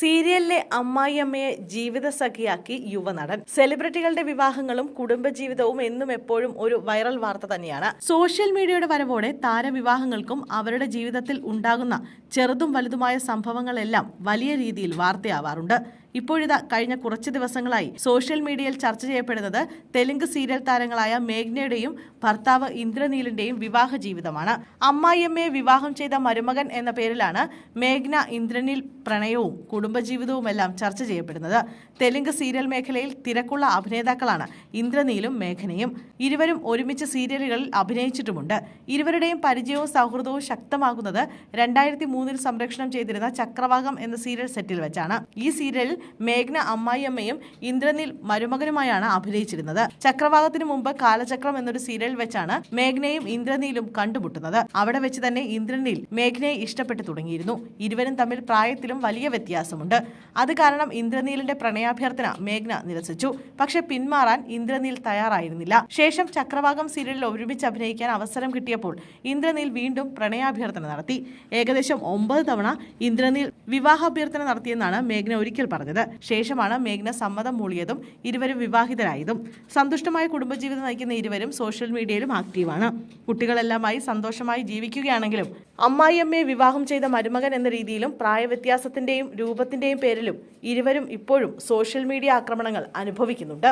സീരിയലിലെ അമ്മായിയമ്മയെ ജീവിത ജീവിതസഖിയാക്കി യുവനടൻ. സെലിബ്രിറ്റികളുടെ വിവാഹങ്ങളും കുടുംബജീവിതവും എന്നും എപ്പോഴും ഒരു വൈറൽ വാർത്ത തന്നെയാണ്. സോഷ്യൽ മീഡിയയുടെ വരവോടെ താരവിവാഹങ്ങൾക്കും അവരുടെ ജീവിതത്തിൽ ഉണ്ടാകുന്ന ചെറുതും വലുതുമായ സംഭവങ്ങളെല്ലാം വലിയ രീതിയിൽ വാർത്തയാവാറുണ്ട്. ഇപ്പോഴിതാ കഴിഞ്ഞ കുറച്ച് ദിവസങ്ങളായി സോഷ്യൽ മീഡിയയിൽ ചർച്ച ചെയ്യപ്പെടുന്നത് തെലുങ്ക് സീരിയൽ താരങ്ങളായ മേഘ്നയുടെയും ഭർത്താവ് ഇന്ദ്രനീലിന്റെയും വിവാഹ ജീവിതമാണ്. അമ്മായിയമ്മയെ വിവാഹം ചെയ്ത മരുമകൻ എന്ന പേരിലാണ് മേഘ്ന ഇന്ദ്രനിൽ പ്രണയവും കുടുംബജീവിതവുമെല്ലാം ചർച്ച ചെയ്യപ്പെടുന്നത്. തെലുങ്ക് സീരിയൽ മേഖലയിൽ തിരക്കുള്ള അഭിനേതാക്കളാണ് ഇന്ദ്രനീലും മേഘനയും. ഇരുവരും ഒരുമിച്ച് സീരിയലുകളിൽ അഭിനയിച്ചിട്ടുമുണ്ട്. ഇരുവരുടെയും പരിചയവും സൗഹൃദവും ശക്തമാകുന്നത് രണ്ടായിരത്തി മൂന്നിൽ സംരക്ഷണം ചെയ്തിരുന്ന ചക്രവാകം എന്ന സീരിയൽ സെറ്റിൽ വെച്ചാണ്. ഈ സീരിയലിൽ മേഘ്ന അമ്മായിയമ്മയും ഇന്ദ്രനിൽ മരുമകനുമായാണ് അഭിനയിച്ചിരുന്നത്. ചക്രവാകത്തിന് മുമ്പ് കാലചക്രം എന്നൊരു സീരിയൽ വെച്ചാണ് മേഘ്നയും ഇന്ദ്രനീലും കണ്ടുമുട്ടുന്നത്. അവിടെ വെച്ച് തന്നെ ഇന്ദ്രനിൽ മേഘ്നയെ ഇഷ്ടപ്പെട്ടു തുടങ്ങിയിരുന്നു. ഇരുവരും തമ്മിൽ പ്രായത്തിലും വലിയ വ്യത്യാസമുണ്ട്. അത് കാരണം ഇന്ദ്രനീലിന്റെ പ്രണയാഭ്യർത്ഥന മേഘ്ന നിരസിച്ചു. പക്ഷെ പിന്മാറാൻ ഇന്ദ്രനീൽ തയ്യാറായിരുന്നില്ല. ശേഷം ചക്രവാകം സീരിയലിൽ ഒരുമിച്ച് അഭിനയിക്കാൻ അവസരം കിട്ടിയപ്പോൾ ഇന്ദ്രനീൽ വീണ്ടും പ്രണയാഭ്യർത്ഥന നടത്തി. ഏകദേശം ഒമ്പത് തവണ ഇന്ദ്രനീൽ വിവാഹാഭ്യർത്ഥന നടത്തിയെന്നാണ് മേഘ്ന ഒരിക്കൽ പറഞ്ഞത്. ശേഷമാണ് മേഘ്ന സമ്മതം മൂളിയതും ഇരുവരും വിവാഹിതരായതും. സന്തുഷ്ടമായ കുടുംബജീവിതം നയിക്കുന്ന ഇരുവരും സോഷ്യൽ മീഡിയയിലും ആക്റ്റീവാണ്. കുട്ടികളെല്ലാമായി സന്തോഷമായി ജീവിക്കുകയാണെങ്കിലും അമ്മായിയമ്മയെ വിവാഹം ചെയ്ത മരുമകൻ എന്ന രീതിയിലും പ്രായവ്യത്യാസത്തിന്റെയും രൂപത്തിന്റെയും പേരിലും ഇരുവരും ഇപ്പോഴും സോഷ്യൽ മീഡിയ ആക്രമണങ്ങൾ അനുഭവിക്കുന്നുണ്ട്.